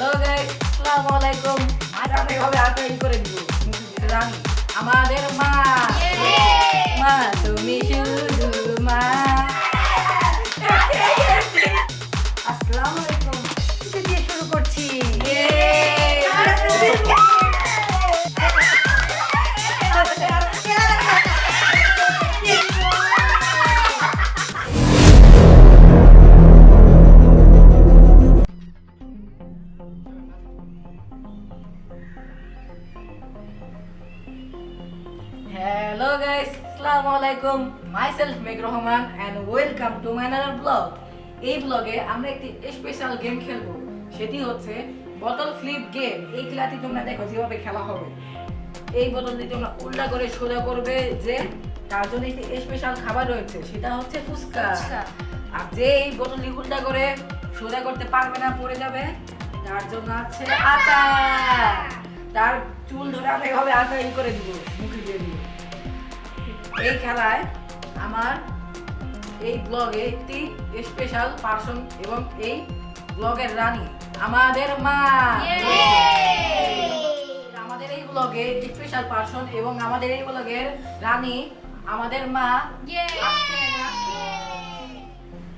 Hello guys আসসালামু আলাইকুম আজ আমি হবে আটাই করে দিব। রানী আমাদের মা। Myself Megh Rahman and welcome to my another blog এই ব্লগে আমরা একটি স্পেশাল গেম খেলব। সেটি হচ্ছে বটল ফ্লিপ গেম এই খেলাটি তোমরা দেখো যেভাবে খেলা হবে। এই বোতলটি তোমরা উল্টা করে সোজা করবে যে তার জন্য একটি স্পেশাল খাবার রয়েছে। সেটা হচ্ছে ফুচকা। আর যে এই বোতলটি উল্টা করে সোজা করতে পারবে না পড়ে যাবে। তার জন্য আছে আটা। তার চুল ধরে আমরা এভাবে আটা ই করে দিব মুখে দিয়ে দিব। এই খেলায় আমার এই ব্লগে একটি স্পেশাল পার্সন এবং এই ব্লগের রানী আমাদের মা। আমাদের এই ব্লগে স্পেশাল পার্সন এবং আমাদের এই ব্লগের রানী আমাদের মা।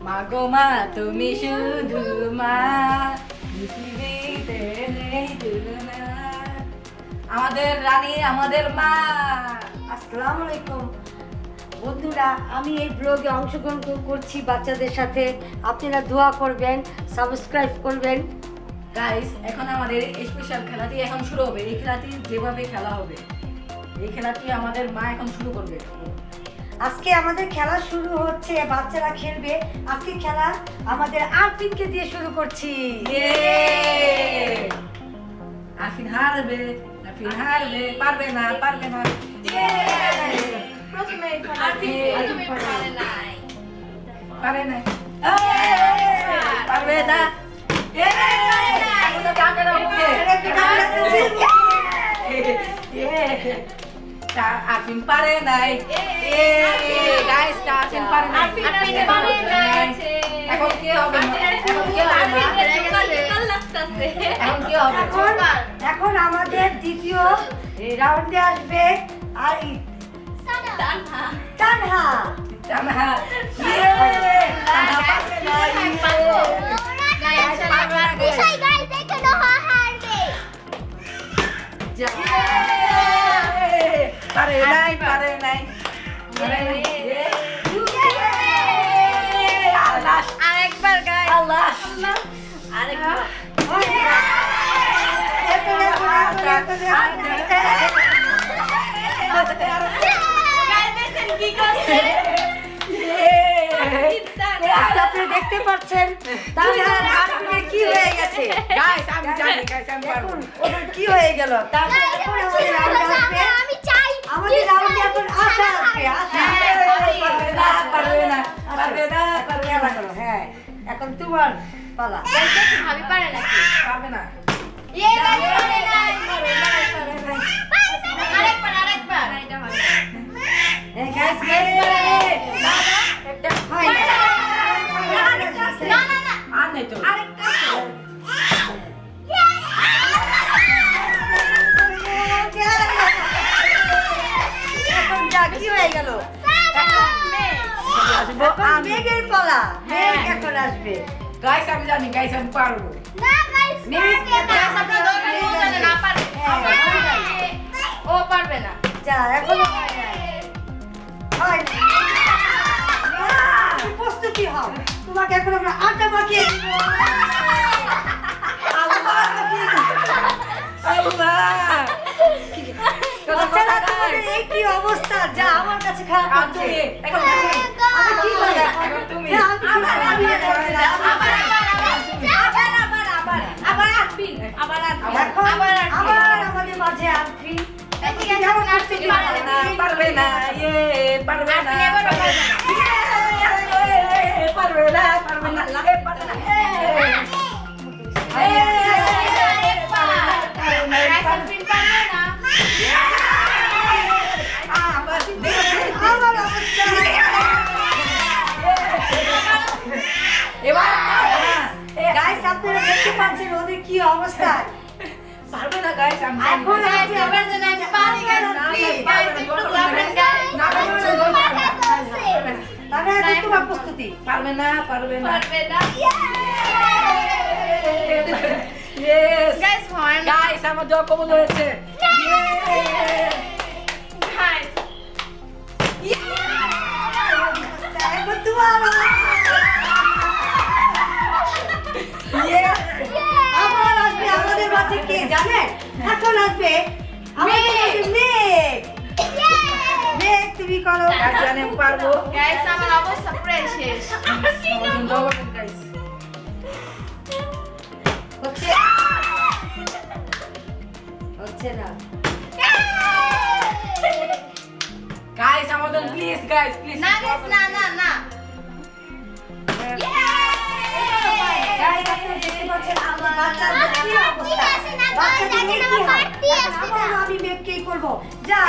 মা গো মা তুমি শুধু মা। পৃথিবীতে নেই আমাদের রানী আমাদের মা। আসসালামু আলাইকুম। বন্ধুরা আমি এই ব্লগে অংশগ্রহণ করছি বাচ্চাদের সাথে। আপনারা দোয়া করবেন সাবস্ক্রাইব করবেন। গাইস এখন আমাদের স্পেশাল খেলাটি এখন শুরু হবে। এই খেলাটি যেভাবে খেলা হবে এই খেলাটি আমাদের মা এখন শুরু করবে। আজকে আমাদের খেলা শুরু হচ্ছে বাচ্চারা খেলবে। আজকে খেলা আমাদের আরফিনকে দিয়ে শুরু করছি! আফিন হারবে আফিন হারবে পারবে না পারবে না! পারে না এই! পারবে না। ইয়ে! আফিন পারে নাই এ গাইস আফিন পারে নাই নাই। এখন কি হবে? এখন কি হবে এখন কি হবে এখন আমাদের দ্বিতীয় রাউন্ডে আসবে আর তানহা তানহা ইয়ে তানহা পারে নাই ইয়ে ইয়ে! পারে নাই পারে নাই পারে নাই ইয়ে! আল্লাহ আরেকবার গাই আল্লাহ আরেকবার কি করছে আপনি দেখতে পাচ্ছেন? তানহা কি হয়ে গেছে? গাইস আমি জানি গাইস আমি পারব ওদের কি হয়ে গেল? তারপর এখন আমাদের রাউন্ডে আসবে আমাদের রাউন্ডে এখন আশা আসবে আশা পারবে না। পারবে না পারবে না পারবে না হ্যাঁ এখন তোমার পালা। ভাবি পারে নাকি পারবে না। পারে না পারে না। আরেকবার আরেকবার। এটা হবে হ্যাঁ গাইস একটা হয়। না না। না। এখন যা কি হয়ে হয়। হয় প্রস্তুতি হও তোমাকে এখন আমরা আটা মাখিয়ে এই কি অবস্থা যা আমার কাছে খারাপ লাগছে কি করি তুমি হ্যাঁ। আবার ইয়ে। ইয়ে, না, একটু পারবে না, লাফান, guys। guys। না, পারবে না, পারবে না, পারবে না। তাহলে এখন তোমার প্রস্তুতি পারবে না পারবে না পারবে না। Yes! Guys, হয় না। গাইস আমার দোয়া কবুল হয়েছে Guys, এখন তোমার আমাদের মাঝে কে জানেন এখন আসবে আমাদের তুমি করো গাইস জানি পারব। Guys, আমার অবস্থা প্রায় শেষ। গাইস হচ্ছে হচ্ছে না। গাইস জন্য প্লিজ গাইস প্লিজ না, না, না, না। আমি মেঘকেই করব যা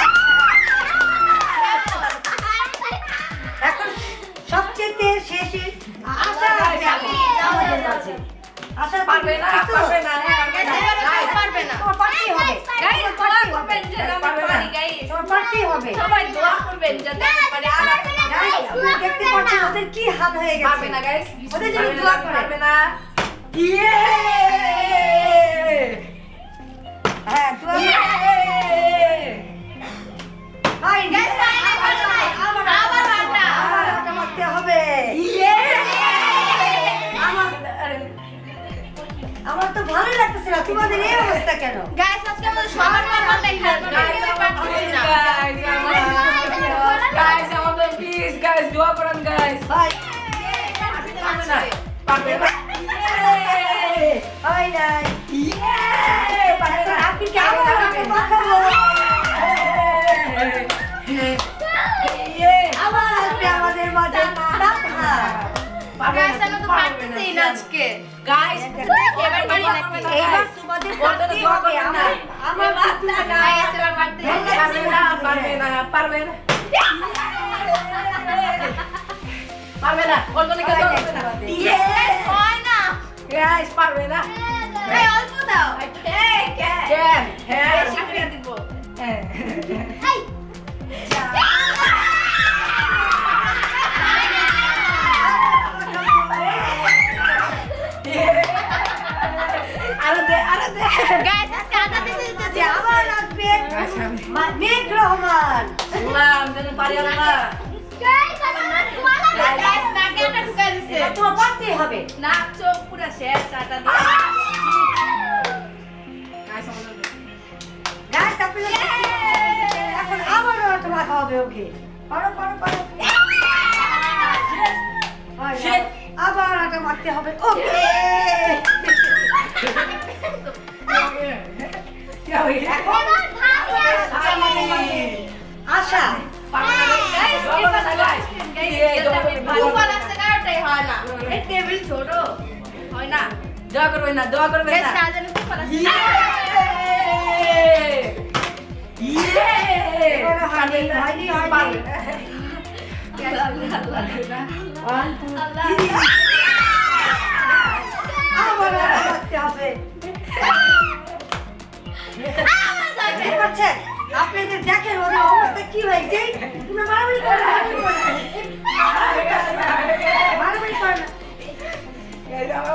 এখন সবচেয়ে শেষে আশা আমাদের আশা পারবে না পারবে না পারবে। পারতেই হবে। পারি। পারতেই হবে সবাই দোয়া করবেন যাতে পারি। আর Guys, দেখতে পাচ্ছেন ওদের কি হাত হয়ে গেছে? পারবে না গাইস ওদের জন্য দোয়া করে। পারবে না। ইয়ে হ্যাঁ দোয়া ইয়ে ভাই Guys, পারি নাই, পারি নাই। আবার আবার আটা। মারতে হবে। ইয়ে আমার আমার তো ভালো লাগতেছে না। তোমাদের এই অবস্থা কেন? আজকে আমাদের সবার। গাইস কেউই পারতেছি না। গাইস আমাদের প্লিজ গাইস দোয়া করেন গাইস ভাই পারবে না পারবে না ইয়ে ভাই নাই ইয়ে পারবে না আপনি কেমন আমাকে মাখাবো ইয়ে আবার আসবে আমাদের মাঝে রাধা Guys, আমি তো পারতেছি না আজকে। গাইস এবার পারি নাকি? এইবার তোমাদের ওর জন্য করতেই দোয়া হবে করবেন না। আমার আমার বাচ্চা না Guys, এবার পারতেছি না। পারবে না পারবে না পারবে না পারবে না ওর জন্য কেউ দোয়া করবে না ইয়ে হয় না। গাইস পারবে না এই, অল্প দাও। এই, পারি আল্লাহ তোমার হবে। চোখ পুরা শেষ দিয়ে। এখন আবারও মাখা হবে ওকে। দোয়া করবেন না দোয়া করবেন Guys, না সাজানো তো পারা- ইয়ে ইয়ে এবারে হয়নি, হয়নি, হয়নি। ওয়ান টু আল্লাহ। থ্রি আবার আটা মাখতে হবে দেখতে পাচ্ছেন আপনাদের দেখেন ওদের অবস্থা কি হয়েছে তোমরা মারামারি করো না, মারামারি করো না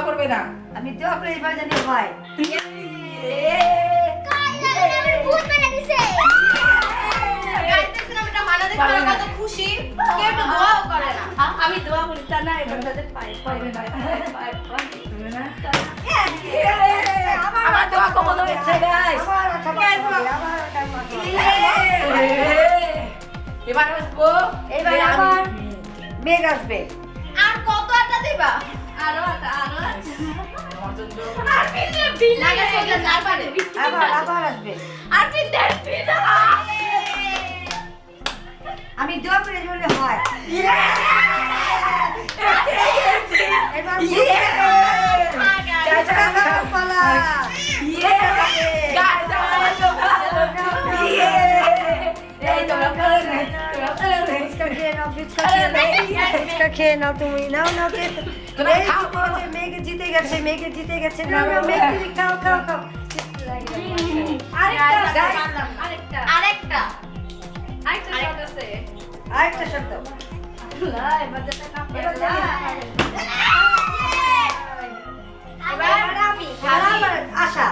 দোয়া করবে না। আমি দোয়া করে এবার জানি হয় খুশি কেউ একটু দোয়াও করে না আমি দোয়া করি তা না এবার তাদের পায়ে পারবে না পায়ে পায়ে আমার দোয়া কবল হয়েছে গাইস। এবার আসব। এবার আবার মেঘ আসবে। আর কত আটা দিবা? আরও আটা আরও আটা আর বিলে বিলে লাগে সোজা না পারে। আবার আবার আসবে। আর বিলে বিলে আমি দোয়া করে বলে হয়। খেয়ে নাও তুমি। নাও নাও। খাও, জিতে গেছে, মেঘে জিতে গেছে মেঘে জিতে গেছে মেঘ তুমি খাও খাও খাও। আরেকটা Guys, আরেকটা আরেকটা। আরেকটা আছে। আরেকটা শব্দ। লাই আমি। আবার আশা।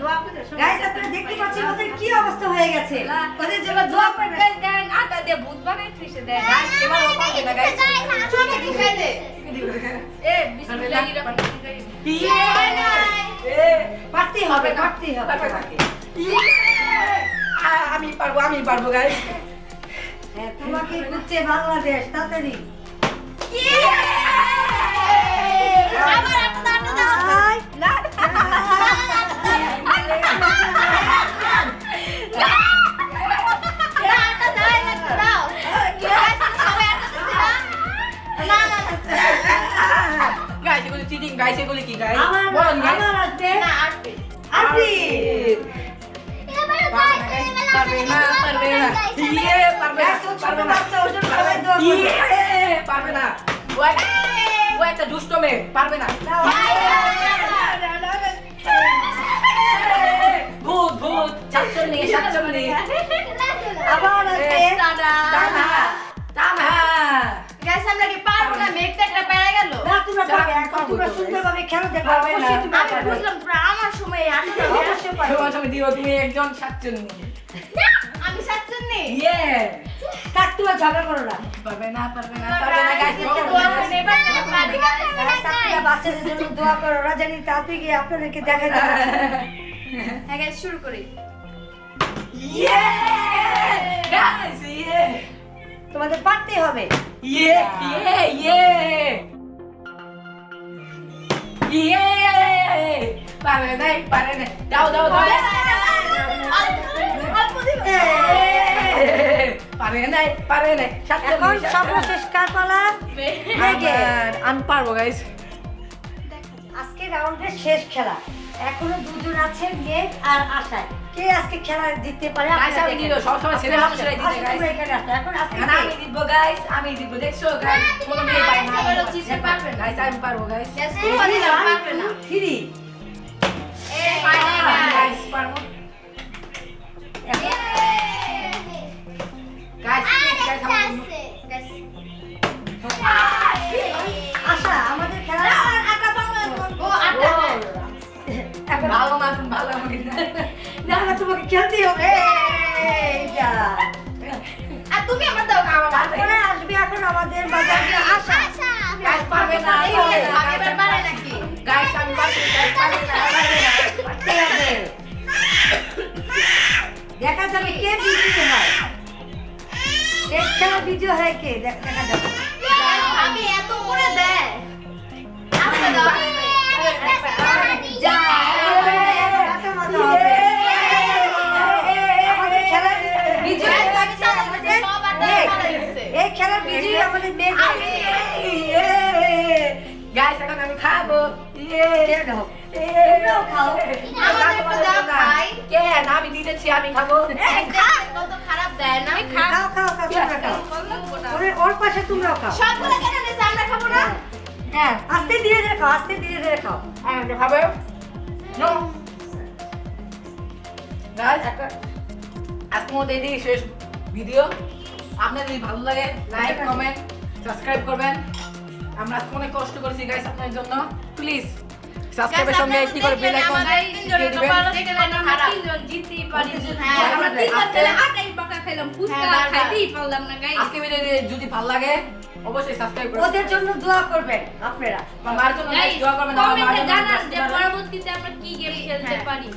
দোয়া গাইস আপনারা দেখতে পাচ্ছেন ওদের কি অবস্থা হয়ে গেছে। ওদের যেবার দোয়া করবে। দেন। আটা দিয়ে ভূত বানাই ফ্রিজে দেন। এবার ও পাবে না, guys। ছোট কি খাই দে এ বিসমিল্লাহির রহমানির রহিম Yeah! পারতেই হবে পারতেই হবে পারবে না। তোমাকে। Yeah! আ- আমি পারব আমি পারব গাইস হ্যাঁ তোমাকে খুঁজছে বাংলাদেশ তাড়াতাড়ি। আবার আটা দাও আটা দাও আয়, না দিচ্ছে না না না গাইস এগুলো চিটিং গাইস এগুলো কি গাইস আমার বলুন গাইস আমার আসবে না আটবে আরবি পারবে না পারবে না ইয়ে পারবে না গাইস ও ছোট পারবে না বাচ্চা ওর জন্য সবাই দোয়া করবে ইয়ে পারবে না ও এক- ও একটা দুষ্ট মেয়ে পারবে না দাও। ভূত ভূত চারচল্লি সাতচল্লি আবার আসবে টাটা তানহা তানহা গাইস আমরা কি পারব না? মেঘটা একটা পেয়ে গেল। না তোমরা পারবে এখন তোমরা সুন্দরভাবে খেলো দেখো পারবে না। অবশ্যই তোমরা আমি বুঝলাম পুরো আমার সময় আসবে অবশ্যই পারবে। তোমার সঙ্গে দিও তুমি একজন সাতচল্লি আমি সাতজন। নেই ইয়ে থাক তোমরা ঝগড়া করো না। পারবে না পারবে না পারবে না গাইস গাইস বাচ্চাদের জন্য দোয়া করো ওরা জানি তাতে গিয়ে আপনাদেরকে দেখা যাবে। হ্যাঁ গাইস শুরু করি। ইয়ে গাইস ইয়ে তোমাদের পারতেই হবে। ইয়ে ইয়ে ইয়ে। ইয়ে। পারে নাই পারে নাই দাও দাও দাও। পারে নাই পারে নাই এখন সর্বশেষ কার পালা আমি পারব গাইস আজকে রাউন্ডের শেষ খেলা। এখনও দুজন আছে মেঘ আর আশায়। কে আজকে খেলা জিততে পারে আমি দিব সব সময় ছেলে মানুষরাই guys. তোমরা এখানে আজকে আমি দিব গাইস আমি দিব দেখছ? গাইস কোনো মেয়ে পারে না এবারও জিততে পারবে। না। গাইস আমি পারব গাইস গাইস পারবে না two, three। এ পারে গাইস গাইস পারব বিজয় হয় কে দেখ- যাবে আমি এত করে দেয় আচ্ছা আমি। এই খেলার বিজয়ী আমাদের গাইস এখন খাব ইয়ে? খাও। কে না আমি দিতেছি আমি খাব এই দেখ, কত খারাপ দেয় না খাও খাও খাও তোমরা খাও। ওর- ওর পাশে তোমরাও খাও। সবগুলো কেন নিয়েছে আমরা খাব না? হ্যাঁ আস্তে ধীরে ধীরে খাও আস্তে ধীরে ধীরে খাও। আমি খাব? নো গাইস আজকের মধ্যে এই শেষ ভিডিও আপনাদের যদি ভালো লাগে লাইক কমেন্ট সাবস্ক্রাইব করবেন। আমরা অনেক কষ্ট করেছি গাইস আপনাদের জন্য। প্লিজ সাবস্ক্রাইবের সঙ্গে একটি করে বেল আইকন দিয়ে? দিবেন? হ্যাঁ, হ্যাঁ, আমরা তিনজন জিততে পারি আমরা তিনজন খেলে আটাই পাকা খেলাম হ্যাঁ, ফুচকা খাইতেই পারলাম না গাইস আজকে ভিডিওটি যদি ভালো লাগে অবশ্যই সাবস্ক্রাইব করবেন ওদের জন্য দোয়া করবেন আপনারা। আমার জন্য দোয়া করবেন আমার কমেন্টে জানান যে পরবর্তীতে আমরা কি গেম খেলতে পারি।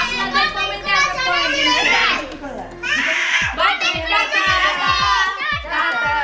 আপনাদের কমেন্টে আমরা কমেন্ট বাই টাটা টাটা